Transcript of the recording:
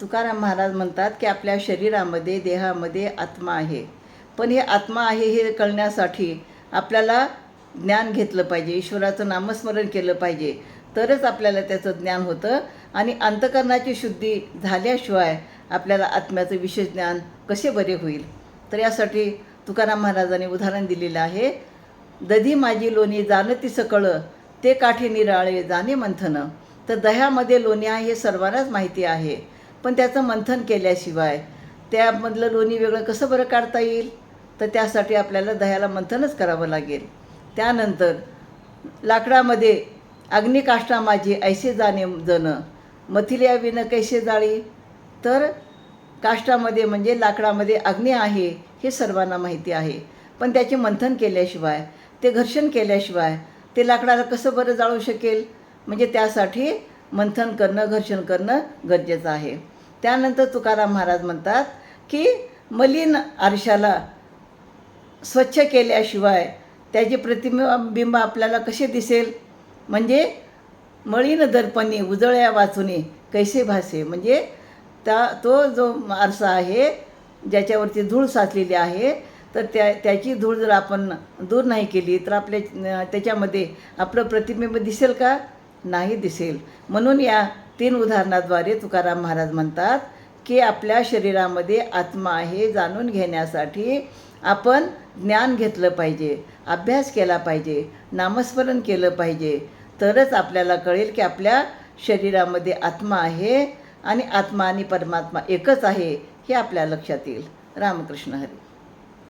तुकाराम महाराज म्हणतात की आपल्या शरीरामध्ये देहामध्ये आत्मा आहे. पण हे आत्मा आहे हे कळण्यासाठी आपल्याला ज्ञान घेतलं पाहिजे ईश्वराचं नामस्मरण केलं पाहिजे. तरच आपल्याला त्याचं ज्ञान होतं आणि अंतकरणाची शुद्धी झाल्याशिवाय आपल्याला आत्म्याचं विशेष ज्ञान कसे बरे होईल? तर यासाठी तुकाराम महाराजांनी उदाहरण दिलेलं आहे. दधी माझी लोणी जाणती सकळ ते काठी निराळे जाणे मंथनं. तर दह्यामध्ये लोणी आहे हे सर्वांनाच माहिती आहे. पण त्याचं मंथन केल्याशिवाय त्यामधलं लोणी वेगळं कसं बरं काढता येईल? तर त्यासाठी आपल्याला दह्याला मंथनच करावं लागेल. त्यानंतर लाकडामध्ये अग्निकाष्ठा माझी ऐसे जाणे जण मथिल्या विन कैसे जाळी? तर काष्टामध्ये म्हणजे लाकडामध्ये अग्नी आहे हे सर्वांना माहिती आहे. पण त्याचे मंथन केल्याशिवाय ते घर्षण केल्याशिवाय ते लाकडाला कसं बरं जाळू शकेल? म्हणजे त्यासाठी मंथन करणं घर्षण करणं गरजेचं आहे. त्यानंतर तुकाराम महाराज म्हणतात की मलिन आरशाला स्वच्छ केल्याशिवाय त्याचे प्रतिबिंब आपल्याला कसे दिसेल? म्हणजे मळीन दर्पणी उजळ्या वाचूने कैसे भासे? म्हणजे त्या तो जो आरसा आहे ज्याच्यावरती धूळ साचलेली आहे तर त्या त्याची धूळ जर आपण दूर नाही केली तर आपल्या त्याच्यामध्ये आपलं प्रतिबिंब दिसेल का? नाही दिसेल. म्हणून या तीन उदाहरणाद्वारे तुकाराम महाराज म्हणतात की आपल्या शरीरामध्ये आत्मा आहे जाणून घेण्यासाठी आपण ज्ञान घेतलं पाहिजे अभ्यास केला पाहिजे नामस्मरण केलं पाहिजे. तरच आपल्याला कळेल की आपल्या शरीरामध्ये आत्मा आहे आणि आत्मा आणि परमात्मा एकच आहे हे आपल्या लक्षात येईल. रामकृष्ण हरी.